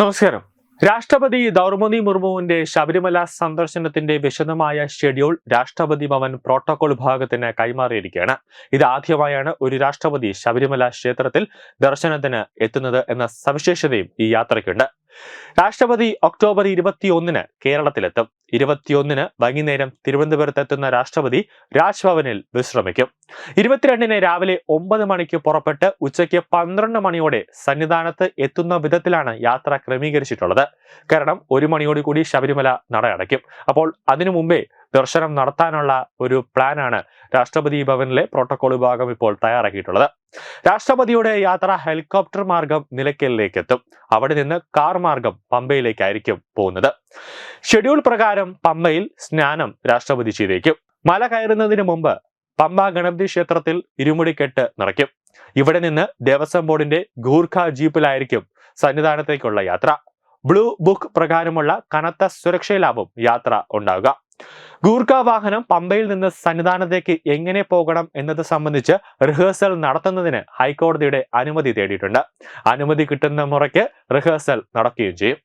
നമസ്കാരം. രാഷ്ട്രപതി ദ്രൗപദി മുർമുവിന്റെ ശബരിമല സന്ദർശനത്തിന്റെ വിശദമായ ഷെഡ്യൂൾ രാഷ്ട്രപതി ഭവൻ പ്രോട്ടോകോൾ വിഭാഗത്തിന് കൈമാറിയിരിക്കുകയാണ്. ഇത് ആദ്യമായാണ് ഒരു രാഷ്ട്രപതി ശബരിമല ക്ഷേത്രത്തിൽ ദർശനത്തിന് എത്തുന്നത് എന്ന സവിശേഷതയും ഈ യാത്രയ്ക്കുണ്ട്. രാഷ്ട്രപതി ഒക്ടോബർ ഇരുപത്തിയൊന്നിന് കേരളത്തിലെത്തും. ഇരുപത്തിയൊന്നിന് വൈകുന്നേരം തിരുവനന്തപുരത്ത് എത്തുന്ന രാഷ്ട്രപതി രാജ്ഭവനിൽ വിശ്രമിക്കും. ഇരുപത്തിരണ്ടിന് രാവിലെ ഒമ്പത് മണിക്ക് പുറപ്പെട്ട് ഉച്ചയ്ക്ക് പന്ത്രണ്ട് മണിയോടെ സന്നിധാനത്ത് എത്തുന്ന വിധത്തിലാണ് യാത്ര ക്രമീകരിച്ചിട്ടുള്ളത്. കാരണം ഒരു മണിയോടുകൂടി ശബരിമല നട അടയ്ക്കും. അപ്പോൾ അതിനു മുമ്പേ ദർശനം നടത്താനുള്ള ഒരു പ്ലാനാണ് രാഷ്ട്രപതി ഭവനിലെ പ്രോട്ടോകോൾ വിഭാഗം ഇപ്പോൾ തയ്യാറാക്കിയിട്ടുള്ളത്. രാഷ്ട്രപതിയുടെ യാത്ര ഹെലികോപ്റ്റർ മാർഗം നിലയ്ക്കലിലേക്ക് എത്തും അവിടെ നിന്ന് കാർ മാർഗം പമ്പയിലേക്കായിരിക്കും പോകുന്നത്. ഷെഡ്യൂൾ പ്രകാരം പമ്പയിൽ സ്നാനം രാഷ്ട്രപതി ചെയ്തേക്കും. മല കയറുന്നതിന് മുമ്പ് പമ്പ ഗണപതി ക്ഷേത്രത്തിൽ ഇരുമുടിക്കെട്ട് നിറയ്ക്കും. ഇവിടെ നിന്ന് ദേവസ്വം ബോർഡിന്റെ ഗൂർഖ ജീപ്പിലായിരിക്കും സന്നിധാനത്തേക്കുള്ള യാത്ര. ബ്ലൂ ബുക്ക് പ്രകാരമുള്ള കനത്ത സുരക്ഷയിലാവും യാത്ര ഉണ്ടാവുക. ഗൂർഖ വാഹനം പമ്പയിൽ നിന്ന് സന്നിധാനത്തേക്ക് എങ്ങനെ പോകണം എന്നത് സംബന്ധിച്ച് റിഹേഴ്സൽ നടത്തുന്നതിന് ഹൈക്കോടതിയുടെ അനുമതി തേടിയിട്ടുണ്ട്. അനുമതി കിട്ടുന്ന മുറയ്ക്ക് റിഹേഴ്സൽ നടക്കുകയും ചെയ്യും.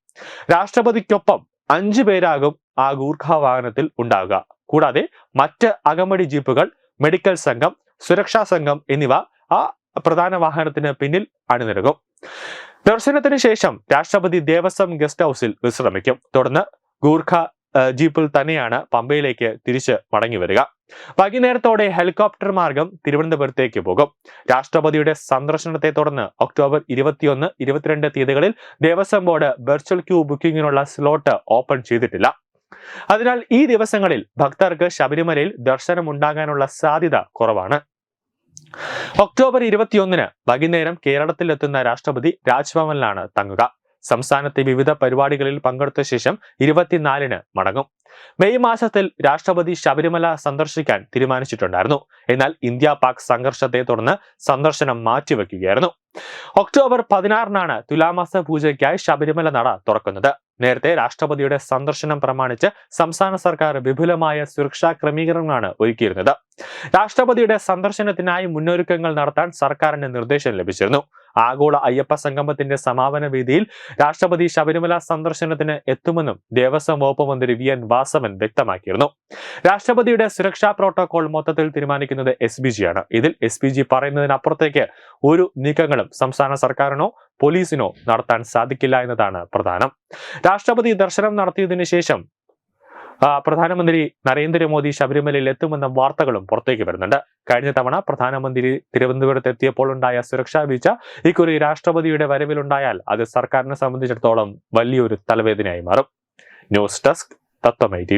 രാഷ്ട്രപതിക്കൊപ്പം അഞ്ചു പേരാകും ആ ഗൂർഖ വാഹനത്തിൽ ഉണ്ടാകുക കൂടാതെ മറ്റ് അകമടി ജീപ്പുകൾ മെഡിക്കൽ സംഘം സുരക്ഷാ സംഘം എന്നിവ ആ പ്രധാന വാഹനത്തിന് പിന്നിൽ അണിനിരക്കും. ദർശനത്തിന് ശേഷം രാഷ്ട്രപതി ദേവസ്വം ഗസ്റ്റ് ഹൗസിൽ വിശ്രമിക്കും. തുടർന്ന് ഗൂർഖ ജീപ്പിൽ തന്നെയാണ് പമ്പയിലേക്ക് തിരിച്ച് മടങ്ങി വരിക. വൈകുന്നേരത്തോടെ ഹെലികോപ്റ്റർ മാർഗം തിരുവനന്തപുരത്തേക്ക് പോകും. രാഷ്ട്രപതിയുടെ സന്ദർശനത്തെ തുടർന്ന് ഒക്ടോബർ ഇരുപത്തിയൊന്ന് ഇരുപത്തിരണ്ട് തീയതികളിൽ ദേവസ്വം ബോർഡ് വെർച്വൽ ക്യൂ ബുക്കിംഗിനുള്ള സ്ലോട്ട് ഓപ്പൺ ചെയ്തിട്ടില്ല. അതിനാൽ ഈ ദിവസങ്ങളിൽ ഭക്തർക്ക് ശബരിമലയിൽ ദർശനം ഉണ്ടാകാനുള്ള സാധ്യത കുറവാണ്. ഒക്ടോബർ ഇരുപത്തിയൊന്നിന് വൈകുന്നേരം കേരളത്തിലെത്തുന്ന രാഷ്ട്രപതി രാജ്ഭവനിലാണ് തങ്ങുക. സംസ്ഥാനത്തെ വിവിധ പരിപാടികളിൽ പങ്കെടുത്ത ശേഷം ഇരുപത്തിനാലിന് മടങ്ങും. മെയ് മാസത്തിൽ രാഷ്ട്രപതി ശബരിമല സന്ദർശിക്കാൻ തീരുമാനിച്ചിട്ടുണ്ടായിരുന്നു. എന്നാൽ ഇന്ത്യ പാക് സംഘർഷത്തെ തുടർന്ന് സന്ദർശനം മാറ്റിവെക്കുകയായിരുന്നു. ഒക്ടോബർ പതിനാറിനാണ് തുലാമാസ പൂജയ്ക്കായി ശബരിമല നട തുറക്കുന്നത്. നേരത്തെ രാഷ്ട്രപതിയുടെ സന്ദർശനം പ്രമാണിച്ച് സംസ്ഥാന സർക്കാർ വിപുലമായ സുരക്ഷാ ക്രമീകരണങ്ങളാണ് ഒരുക്കിയിരുന്നത്. രാഷ്ട്രപതിയുടെ സന്ദർശനത്തിനായി മുന്നൊരുക്കങ്ങൾ നടത്താൻ സർക്കാരിന് നിർദ്ദേശം ലഭിച്ചിരുന്നു. ആഗോള അയ്യപ്പ സംഗമത്തിന്റെ സമാപന വേദിയിൽ രാഷ്ട്രപതി ശബരിമല സന്ദർശനത്തിന് എത്തുമെന്നും ദേവസ്വം വകുപ്പ് മന്ത്രി വി എൻ വാസവൻ വ്യക്തമാക്കിയിരുന്നു. രാഷ്ട്രപതിയുടെ സുരക്ഷാ പ്രോട്ടോകോൾ മൊത്തത്തിൽ തീരുമാനിക്കുന്നത് എസ് ആണ്. ഇതിൽ എസ് പറയുന്നതിനപ്പുറത്തേക്ക് ഒരു നീക്കങ്ങളും സംസ്ഥാന സർക്കാരിനോ പോലീസിനോ നടത്താൻ സാധിക്കില്ല എന്നതാണ് പ്രധാനം. രാഷ്ട്രപതി ദർശനം നടത്തിയതിനു ശേഷം പ്രധാനമന്ത്രി നരേന്ദ്രമോദി ശബരിമലയിൽ എത്തുമെന്ന വാർത്തകളും പുറത്തേക്ക് വരുന്നുണ്ട്. കഴിഞ്ഞ തവണ പ്രധാനമന്ത്രി തിരുവനന്തപുരത്ത് എത്തിയപ്പോൾ ഉണ്ടായ സുരക്ഷാ വീഴ്ച ഇക്കുറി രാഷ്ട്രപതിയുടെ വരവിലുണ്ടായാൽ അത് സർക്കാരിനെ സംബന്ധിച്ചിടത്തോളം വലിയൊരു തലവേദനയായി മാറും. ന്യൂസ് ഡെസ്ക് തത്വമൈ ടി